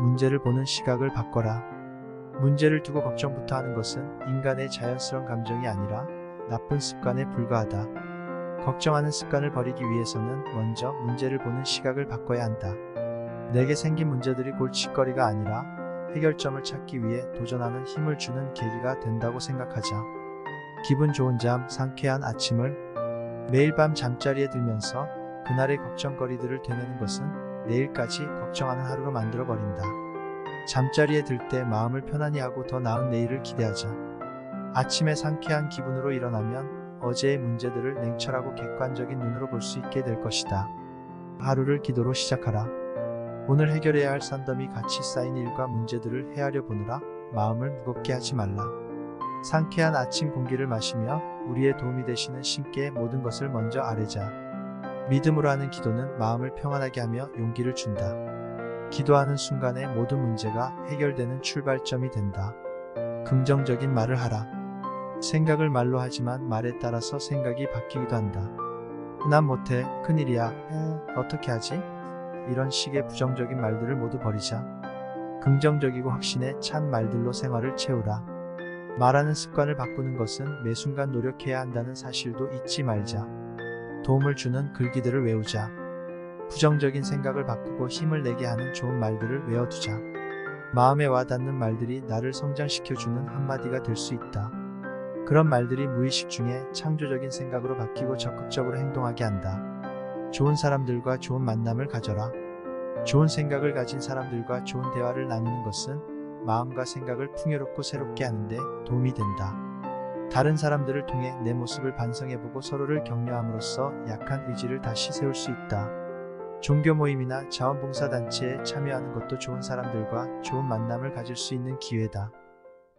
문제를 보는 시각을 바꿔라. 문제를 두고 걱정부터 하는 것은 인간의 자연스러운 감정이 아니라 나쁜 습관에 불과하다. 걱정하는 습관을 버리기 위해서는 먼저 문제를 보는 시각을 바꿔야 한다. 내게 생긴 문제들이 골칫거리가 아니라 해결점을 찾기 위해 도전하는 힘을 주는 계기가 된다고 생각하자. 기분 좋은 잠, 상쾌한 아침을 매일 밤 잠자리에 들면서 그날의 걱정거리들을 되뇌는 것은 내일까지 걱정하는 하루로 만들어 버린다. 잠자리에 들 때 마음을 편안히 하고 더 나은 내일을 기대하자. 아침에 상쾌한 기분으로 일어나면 어제의 문제들을 냉철하고 객관적인 눈으로 볼 수 있게 될 것이다. 하루를 기도로 시작하라. 오늘 해결해야 할 산더미 같이 쌓인 일과 문제들을 헤아려 보느라 마음을 무겁게 하지 말라. 상쾌한 아침 공기를 마시며 우리의 도움이 되시는 신께 모든 것을 먼저 아뢰자. 믿음으로 하는 기도는 마음을 평안하게 하며 용기를 준다. 기도하는 순간에 모든 문제가 해결되는 출발점이 된다. 긍정적인 말을 하라. 생각을 말로 하지만 말에 따라서 생각이 바뀌기도 한다. 난 못해, 큰일이야, 에, 어떻게 하지? 이런 식의 부정적인 말들을 모두 버리자. 긍정적이고 확신에 찬 말들로 생활을 채우라. 말하는 습관을 바꾸는 것은 매 순간 노력해야 한다는 사실도 잊지 말자. 도움을 주는 글귀들을 외우자. 부정적인 생각을 바꾸고 힘을 내게 하는 좋은 말들을 외워두자. 마음에 와닿는 말들이 나를 성장시켜주는 한마디가 될 수 있다. 그런 말들이 무의식 중에 창조적인 생각으로 바뀌고 적극적으로 행동하게 한다. 좋은 사람들과 좋은 만남을 가져라. 좋은 생각을 가진 사람들과 좋은 대화를 나누는 것은 마음과 생각을 풍요롭고 새롭게 하는데 도움이 된다. 다른 사람들을 통해 내 모습을 반성해보고 서로를 격려함으로써 약한 의지를 다시 세울 수 있다. 종교 모임이나 자원봉사단체에 참여하는 것도 좋은 사람들과 좋은 만남을 가질 수 있는 기회다.